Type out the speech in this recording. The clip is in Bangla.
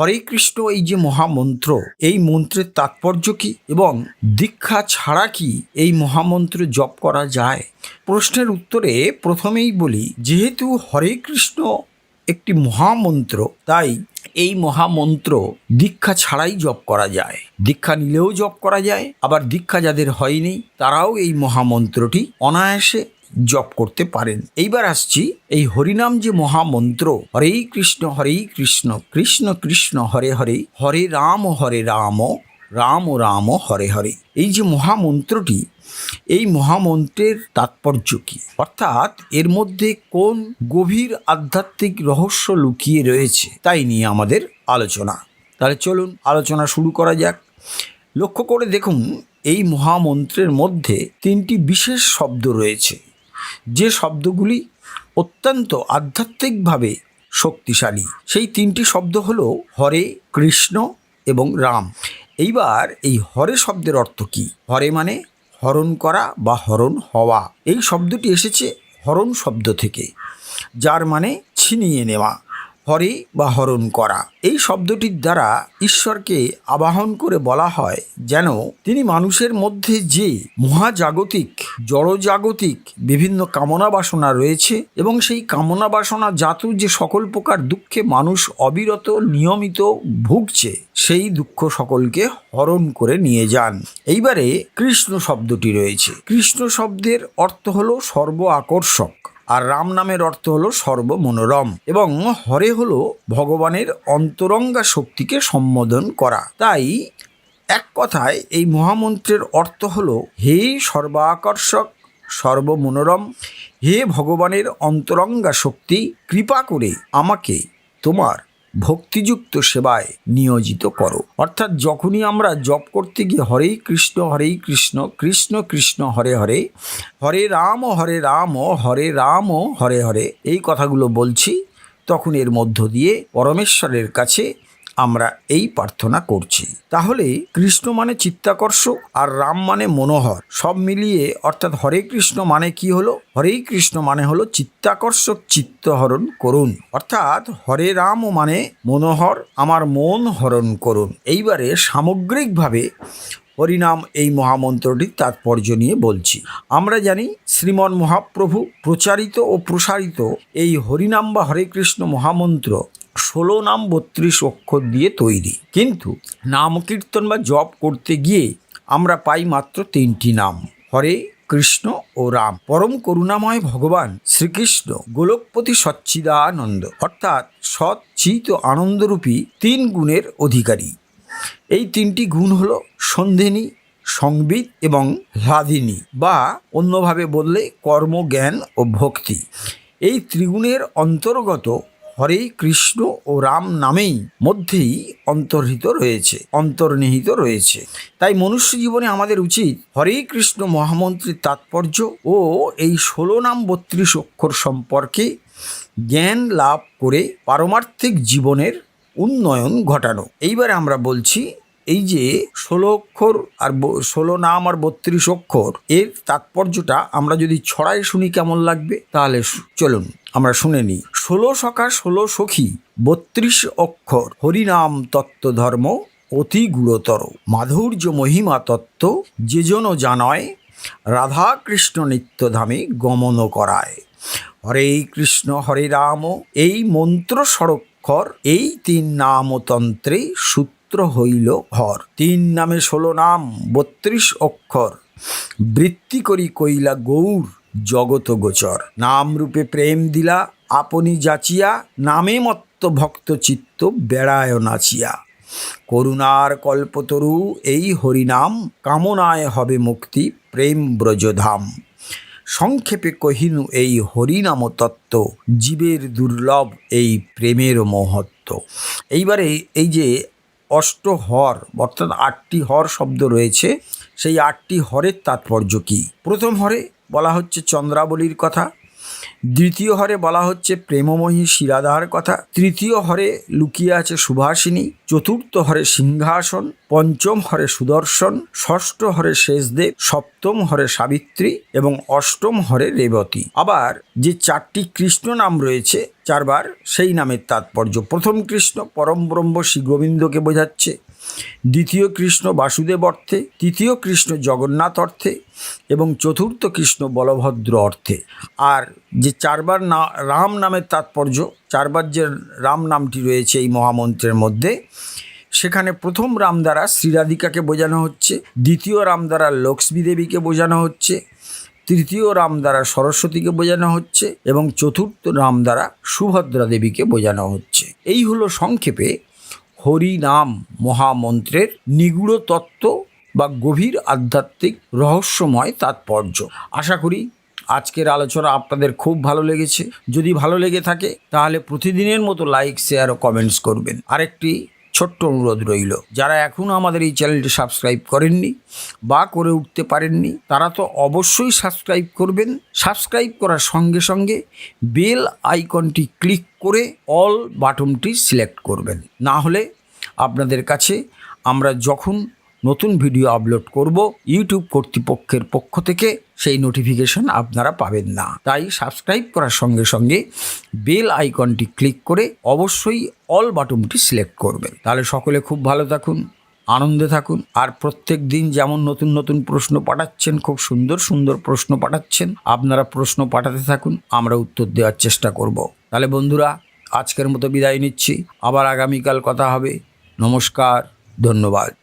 হরে কৃষ্ণ, এই যে মহামন্ত্র, এই মন্ত্রের তাৎপর্য কি এবং দীক্ষা ছাড়া কি এই মহামন্ত্র জপ করা যায়? প্রশ্নের উত্তরে প্রথমেই বলি, যেহেতু হরে কৃষ্ণ একটি মহামন্ত্র, তাই এই মহামন্ত্র দীক্ষা ছাড়াই জপ করা যায়। দীক্ষা নিলেও জপ করা যায়, আবার দীক্ষা যাদের হয়নি, তারাও এই মহামন্ত্রটি অনায়াসে জপ করতে পারেন। এইবার আসছি এই হরিনাম যে মহামন্ত্র, হরেই কৃষ্ণ হরেই কৃষ্ণ কৃষ্ণ কৃষ্ণ, হরে হরে হরে রাম হরে রাম রাম রাম, হরে হরে। এই যে মহামন্ত্রটি, এই মহামন্ত্রের তাৎপর্য কি? অর্থাৎ এর মধ্যে কোন গভীর আধ্যাত্মিক রহস্য লুকিয়ে রয়েছে, তাই নিয়ে আমাদের আলোচনা। তাহলে চলুন আলোচনা শুরু করা যাক। লক্ষ্য করে দেখুন, এই মহামন্ত্রের মধ্যে তিনটি বিশেষ শব্দ রয়েছে। যে শব্দগুলি অত্যন্ত আধ্যাত্মিকভাবে শক্তিশালী। সেই তিনটি শব্দ হলো হরে, কৃষ্ণ এবং রাম। এইবার এই হরে শব্দের অর্থ কি? হরে মানে হরণ করা বা হরণ হওয়া। এই শব্দটি এসেছে হরণ শব্দ থেকে, যার মানে ছিনিয়ে নেওয়া। হরে বা হরণ করা। এই শব্দটির দ্বারা ঈশ্বরকে আবাহন করে বলা হয় যেন তিনি মানুষের মধ্যে যে মহাজাগতিক, জড়জাগতিক বিভিন্ন কামনা বাসনা রয়েছে এবং সেই কামনা বাসনা জাত যে সকল প্রকার দুঃখে মানুষ অবিরত, নিয়মিত ভুগছে, সেই দুঃখ সকলকে হরণ করে নিয়ে যান। এইবারে কৃষ্ণ শব্দটি রয়েছে। কৃষ্ণ শব্দের অর্থ হলো সর্ব আকর্ষক। আর রাম নামের অর্থ হলো সর্বমনোরম এবং হরে হলো ভগবানের অন্তরঙ্গা শক্তিকে সম্বোধন করা। তাই এক কথায় এই মহামন্ত্রের অর্থ হলো হে সর্বাকর্ষক, সর্বমনোরম, হে ভগবানের অন্তরঙ্গা শক্তি, কৃপা করে আমাকে তোমার ভক্তিযুক্ত সেবায় নিয়োজিত করো। অর্থাৎ যখনই আমরা জপ করতে গিয়ে হরেই কৃষ্ণ হরেই কৃষ্ণ কৃষ্ণ কৃষ্ণ, হরে হরে হরে রাম হরে রাম হরে রাম, হরে হরে এই কথাগুলো বলছি, তখন এর মধ্য দিয়ে পরমেশ্বরের কাছে আমরা এই প্রার্থনা করছি। তাহলে কৃষ্ণ মানে চিত্তাকর্ষক আর রাম মানে মনোহর। সব মিলিয়ে অর্থাৎ হরে কৃষ্ণ মানে কি হলো? হরেই কৃষ্ণ মানে হলো চিত্তাকর্ষক চিত্তহরণ করুন। অর্থাৎ হরে রাম মানে মনোহর, আমার মন হরণ করুন। এইবারে সামগ্রিকভাবে হরিনাম এই মহামন্ত্রটির তাৎপর্য নিয়ে বলছি। আমরা জানি শ্রীমন মহাপ্রভু প্রচারিত ও প্রসারিত এই হরিনাম বা হরে কৃষ্ণ মহামন্ত্র ষোলো নাম বত্রিশ অক্ষর দিয়ে তৈরি। কিন্তু নাম কীর্তন বা জপ করতে গিয়ে আমরা পাই মাত্র তিনটি নাম। হরে কৃষ্ণ ও রাম। পরম করুণাময় ভগবান শ্রীকৃষ্ণ, গোলকপতি সচ্চিদানন্দ। অর্থাৎ সৎ চিত আনন্দরূপী তিন গুণের অধিকারী। এই তিনটি গুণ হল সন্ধেনী, সংবিত এবং হ্লাদিনী বা অন্যভাবে বললে কর্ম জ্ঞান ও ভক্তি। এই ত্রিগুণের অন্তর্গত হরে কৃষ্ণ ও রাম নামেই মধ্যেই অন্তর্হিত রয়েছে, অন্তর্নিহিত রয়েছে। তাই মনুষ্য জীবনে আমাদের উচিত হরে কৃষ্ণ মহামন্ত্রীর তাৎপর্য ও এই ষোলো নাম বত্রিশ অক্ষর সম্পর্কে জ্ঞান লাভ করে পারমার্থিক জীবনের উন্নয়ন ঘটানো। এইবারে আমরা বলছি, এই যে ষোলো অক্ষর আর ষোলো নাম আর বত্রিশ অক্ষর, এর তাৎপর্যটা আমরা যদি ছড়াই শুনি কেমন লাগবে, তাহলে চলুন, আমরা শুনে নিই। ষোলো সখা ষোলো সখী, বত্রিশ অক্ষর, হরিনাম তত্ত্ব ধর্ম অতি গুরুতর। মাধুর্য মহিমা তত্ত্ব যে জন জানয় রাধা কৃষ্ণ নিত্যধামে গমন করায়। হরে কৃষ্ণ, হরে রাম, এই মন্ত্র সরক্ষর, এই তিন নামতন্ত্রে সূত্র হইল হর। তিন নামে ষোলো নাম, বত্রিশ অক্ষর, বৃত্তি করি কইলা গৌর, জগত গোচর। নাম রূপে প্রেম দিলা আপনি যাচিয়া নামে মত্ত ভক্ত চিত্ত বেড়ায় নাচিয়া। করুণার কল্পতরু এই হরিনাম, কামনায় হবে মুক্তি, প্রেম ব্রজধাম। সংক্ষেপে কহিনু এই হরিনাম তত্ত্ব, জীবের দুর্লভ এই প্রেমের মহত্ব এইবারে এই যে অষ্টহর অর্থাৎ আটটি হর শব্দ রয়েছে, সেই আটটি হরের তাৎপর্য কী? প্রথম হরে বলা হচ্ছে চন্দ্রাবলীর কথা দ্বিতীয় হরে বলা হচ্ছে প্রেমময়ী শিরাদার কথা। তৃতীয় হরে লুকিয়ে আছে সুভাষিনী। চতুর্থ হরে সিংহাসন। পঞ্চম হরে সুদর্শন। ষষ্ঠ হরে শেষদেব। সপ্তম হরে সাবিত্রী এবং অষ্টম হরে রেবতী। আবার যে চারটি কৃষ্ণ নাম রয়েছে, চারবার সেই নামের তাৎপর্য। প্রথম কৃষ্ণ পরম ব্রহ্ম শ্রী গোবিন্দকে বোঝাচ্ছে। দ্বিতীয় কৃষ্ণ বাসুদেব অর্থে, তৃতীয় কৃষ্ণ জগন্নাথ অর্থে এবং চতুর্থ কৃষ্ণ বলভদ্র অর্থে। আর যে চারবার না, রাম নামের তাৎপর্য, চারবার যে রাম নামটি রয়েছে এই মহামন্ত্রের মধ্যে, সেখানে প্রথম রাম দ্বারা শ্রীরাধিকাকে বোঝানো হচ্ছে, দ্বিতীয় রাম দ্বারা লক্ষ্মী দেবীকে বোঝানো হচ্ছে, তৃতীয় রাম দ্বারা সরস্বতীকে বোঝানো হচ্ছে এবং চতুর্থ রাম দ্বারা সুভদ্রা দেবীকে বোঝানো হচ্ছে। এই হলো সংক্ষেপে হরি নাম মহামন্ত্রের নিগুড় তত্ত্ব বা গভীর আধ্যাত্মিক রহস্যময় তাৎপর্য। আশা করি আজকের আলোচনা আপনাদের খুব ভালো লেগেছে। যদি ভালো লেগে থাকে, তাহলে প্রতিদিনের মতো লাইক শেয়ার ও কমেন্টস করবেন। আরেকটি ছোট্ট অনুরোধ রইল, যারা এখনও আমাদের এই চ্যানেলটি সাবস্ক্রাইব করেননি বা করে উঠতে পারেননি, তারা তো অবশ্যই সাবস্ক্রাইব করবেন। সাবস্ক্রাইব করার সঙ্গে সঙ্গে বেল আইকনটি ক্লিক করে অল বাটনটি সিলেক্ট করবেন। না হলে আপনাদের কাছে আমরা যখন নতুন ভিডিও আপলোড করব ইউটিউব কর্তৃপক্ষের পক্ষ থেকে। সেই নোটিফিকেশন আপনারা পাবেন না। তাই সাবস্ক্রাইব করার সঙ্গে সঙ্গে বেল আইকনটি ক্লিক করে অবশ্যই অল বাটনটি সিলেক্ট করবেন। তাহলে সকলে খুব ভালো থাকুন, আনন্দে থাকুন, আর প্রত্যেক দিন যেমন নতুন নতুন প্রশ্ন পাঠাচ্ছেন, খুব সুন্দর সুন্দর প্রশ্ন পাঠাচ্ছেন, আপনারা প্রশ্ন পাঠাতে থাকুন, আমরা উত্তর দেওয়ার চেষ্টা করব। তাহলে বন্ধুরা, আজকের মতো বিদায় নিচ্ছি। আবার আগামীকাল কথা হবে। নমস্কার, ধন্যবাদ।